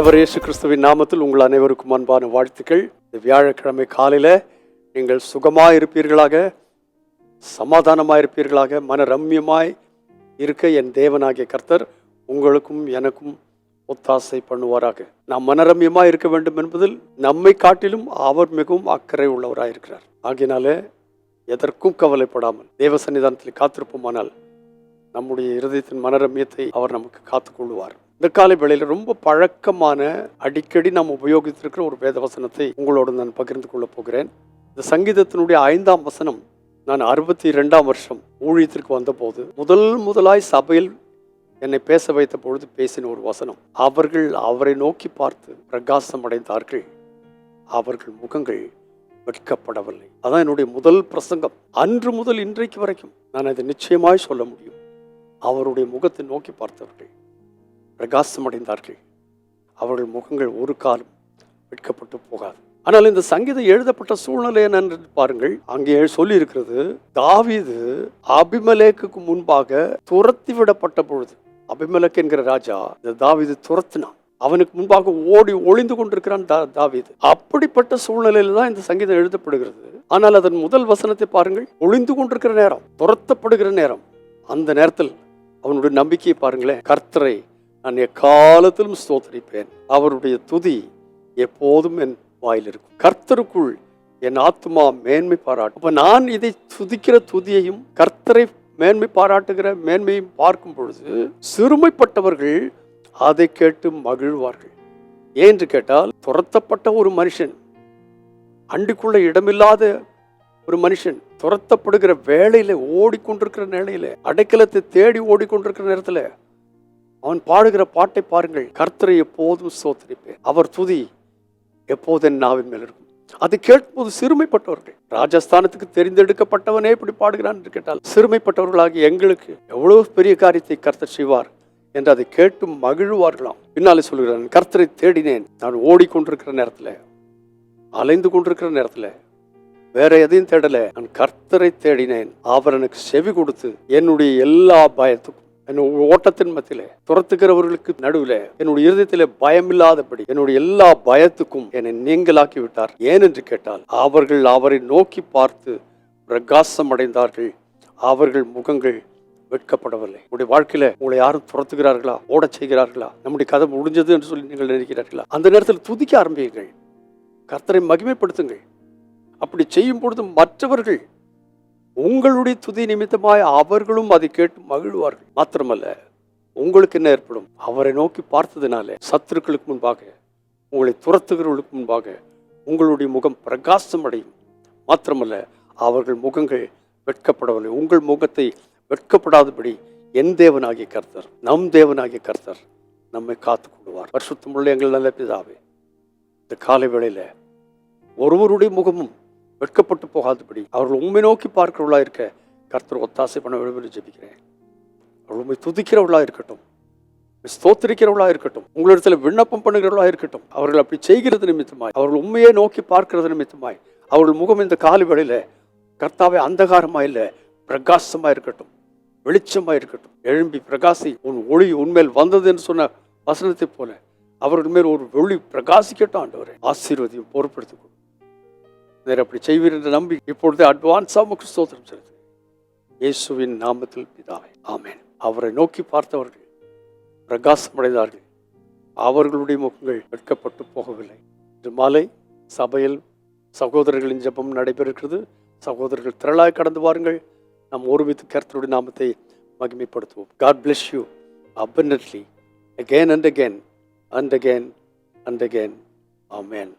ஆண்டவர் இயேசு கிறிஸ்துவின் நாமத்தில் உங்கள் அனைவருக்கும் அன்பான வாழ்த்துக்கள். இந்த வியாழக்கிழமை காலையில் நீங்கள் சுகமாக இருப்பீர்களாக சமாதானமாக இருப்பீர்களாக மன ரம்யமாய் இருக்க என் தேவனாகிய கர்த்தர் உங்களுக்கும் எனக்கும் ஒத்தாசை பண்ணுவாராக. நாம் மனரம்யமாக இருக்க வேண்டும் என்பதில் நம்மை காட்டிலும் அவர் மிகவும் அக்கறை உள்ளவராக இருக்கிறார் ஆகையினால எதற்கும் கவலைப்படாமல் தேவ சன்னிதானத்தில் காத்திருப்போமானால் நம்முடைய இருதயத்தின் மனரம்யத்தை அவர் நமக்கு காத்துக்கொள்வார் இந்த காலை வேளையில் ரொம்ப பழக்கமான அடிக்கடி நாம் உபயோகித்திருக்கிற ஒரு வேத வசனத்தை உங்களோடு நான் பகிர்ந்து கொள்ளப் போகிறேன். இந்த சங்கீதத்தினுடைய ஐந்தாம் வசனம் நான் அறுபத்தி ரெண்டாம் வருஷம் ஊழியத்திற்கு வந்தபோது முதல் முதலாய் சபையில் என்னை பேச வைத்த பொழுது பேசின ஒரு வசனம். அவர்கள் அவரை நோக்கி பார்த்து பிரகாசம் அடைந்தார்கள். அவர்கள் முகங்கள் வெட்கப்படவில்லை. அதான் என்னுடைய முதல் பிரசங்கம். அன்று முதல் இன்றைக்கு வரைக்கும் நான் அதை நிச்சயமாய் சொல்ல முடியும். அவருடைய முகத்தை நோக்கி பார்த்தவர்கள் பிரகாசம் அடைந்தார்கள் அவர்கள் முகங்கள் ஒரு காலம் வெட்கப்பட்டு போகாது. ஆனால் இந்த சங்கீதம் எழுதப்பட்ட சூழ்நிலை என்னென்று பாருங்கள். அங்கே சொல்லி இருக்கிறது தாவிது அபிமலேக்குக்கு முன்பாக துரத்தி விடப்பட்ட பொழுது அபிமலக் என்கிற ராஜா இந்த தாவீது துரத்தினான். அவனுக்கு முன்பாக ஓடி ஒளிந்து கொண்டிருக்கிறான் தா தாவீது. அப்படிப்பட்ட சூழ்நிலையில தான் இந்த சங்கீதம் எழுதப்படுகிறது. ஆனால் அதன் முதல் வசனத்தை பாருங்கள். ஒளிந்து கொண்டிருக்கிற நேரம் துரத்தப்படுகிற நேரம். அந்த நேரத்தில் அவனுடைய நம்பிக்கையை பாருங்களேன். கர்த்தரை நான் எக்காலத்திலும் ஸ்தோத்தரிப்பேன். அவருடைய துதி எப்போதும் என் வாயில் இருக்கும். கர்த்தருக்குள் என் ஆத்மா மேன்மை பாராட்டும். அப்போ நான் இதை துதிக்கிற துதியையும் கர்த்தரை மேன்மை பாராட்டுகிற மேன்மையும் பார்க்கும் பொழுது சிறுமைப்பட்டவர்கள் அதை கேட்டு மகிழ்வார்கள். ஏன் என்று கேட்டால் துரத்தப்பட்ட ஒரு மனுஷன் அண்டுக்குள்ள இடமில்லாத ஒரு மனுஷன் துரத்தப்படுகிற வேலையில ஓடிக்கொண்டிருக்கிற நிலையில அடைக்கலத்தை தேடி ஓடிக்கொண்டிருக்கிற நேரத்தில் அவன் பாடுகிற பாட்டை பாருங்கள். கர்த்தரை எப்போதும் சோத்தரிப்பேன் அவர் துதி எப்போது என் நாவின் மேல் இருக்கும். அது கேட்கும்போது சிறுமைப்பட்டவர்கள். ராஜஸ்தானத்துக்கு தெரிந்தெடுக்கப்பட்டவனே இப்படி பாடுகிறான் என்று கேட்டால் சிறுமைப்பட்டவர்களாகி எங்களுக்கு எவ்வளவு பெரிய காரியத்தை கர்த்தர் செய்வார் என்று அதை கேட்டு மகிழ்வார்களாம். பின்னாலே சொல்கிறான் கர்த்தரை தேடினேன். நான் ஓடிக்கொண்டிருக்கிற நேரத்தில் அலைந்து கொண்டிருக்கிற நேரத்தில் வேற எதையும் தேடல. நான் கர்த்தரை தேடினேன். அவர் எனக்கு செவி கொடுத்து என்னுடைய எல்லா பயத்துக்கும் ஓட்டத்தின் மத்தியில துரத்துகிறவர்களுக்கு நடுவில் என்னுடைய இருதயத்திலே பயமில்லாதபடி என்னுடைய எல்லா பயத்துக்கும் என்னை நீங்களாக்கி விட்டார் ஏன் என்று கேட்டால் அவர்கள் அவரை நோக்கி பார்த்து பிரகாசம் அடைந்தார்கள் அவர்கள் முகங்கள் வெட்கப்படவில்லை. உங்களுடைய வாழ்க்கையில உங்களை யாரும் துரத்துகிறார்களா? ஓடச் செய்கிறார்களா? நம்முடைய கதை முடிஞ்சது என்று சொல்லி நீங்கள் நினைக்கிறார்களா? அந்த நேரத்தில் துதிக்க ஆரம்பியுங்கள். கர்த்தரை மகிமைப்படுத்துங்கள். அப்படி செய்யும் பொழுது மற்றவர்கள் உங்களுடைய துதி நிமித்தமாய் அவர்களும் அதை கேட்டு மகிழ்வார்கள். மாத்திரமல்ல உங்களுக்கு என்ன ஏற்படும்? அவரை நோக்கி பார்த்ததுனால சத்துருக்களுக்கு முன்பாக உங்களை துரத்துகிறவர்களுக்கு முன்பாக உங்களுடைய முகம் பிரகாசம் அடையும். மாத்திரமல்ல அவர்கள் முகங்கள் வெட்கப்படவில்லை. உங்கள் முகத்தை வெட்கப்படாதபடி என் தேவனாகிய கர்த்தர் நம் தேவனாகிய கர்த்தர் நம்மை காத்து கொள்வார் வருஷத்துமுள்ள எங்கள் நல்ல பிதாவே இந்த காலை வேளையில் ஒருவருடைய முகமும் வெட்கப்பட்டு போகாதபடி அவர்கள் உண்மை நோக்கி பார்க்கிறவர்களா இருக்க கர்த்தர் ஒத்தாசை பண்ண வேண்டும் என்று ஜெபிக்கிறேன். அவர்கள் உண்மை துதிக்கிறவர்களா இருக்கட்டும். உம்மை இருக்கட்டும். உங்களிடத்தில் விண்ணப்பம் பண்ணுகிறவர்களா இருக்கட்டும். அவர்கள் அப்படி செய்கிறது நிமித்தமாய் அவர்கள் உண்மையை நோக்கி பார்க்கிறது நிமித்தமாய் அவர்கள் முகம் இந்த காலி வேளையில கர்த்தாவே அந்தகாரமா இல்லை பிரகாசமா இருக்கட்டும். வெளிச்சமா இருக்கட்டும். எழும்பி பிரகாசி உன் ஒளி உன்மேல் வந்தது என்று சொன்ன வசனத்தை போல அவர்கள் மேல் ஒரு ஒளி பிரகாசிக்கட்டும் ஆண்டவரே. ஆசீர்வதியும் பொறுப்படுத்திக் கொள்ளும் நேரம் அப்படி செய்வீர் என்று நம்பி இப்பொழுது அட்வான்ஸாக உமக்கு ஸ்தோத்திரம் செலுத்து இயேசுவின் நாமத்தில் பிதாவே ஆமேன். அவரை நோக்கி பார்த்தவர்கள் பிரகாசமடைந்தார்கள். அவர்களுடைய முகங்கள் வெட்கப்பட்டு போகவில்லை. இன்று மாலை சபையில் சகோதரர்களின் ஜெபம் நடைபெறுகிறது. சகோதரர்கள் திரளாக கடந்து வாருங்கள். நாம் ஒருமித்து கருத்தருடைய நாமத்தை மகிமைப்படுத்துவோம். God bless you abundantly again and again and again and again amen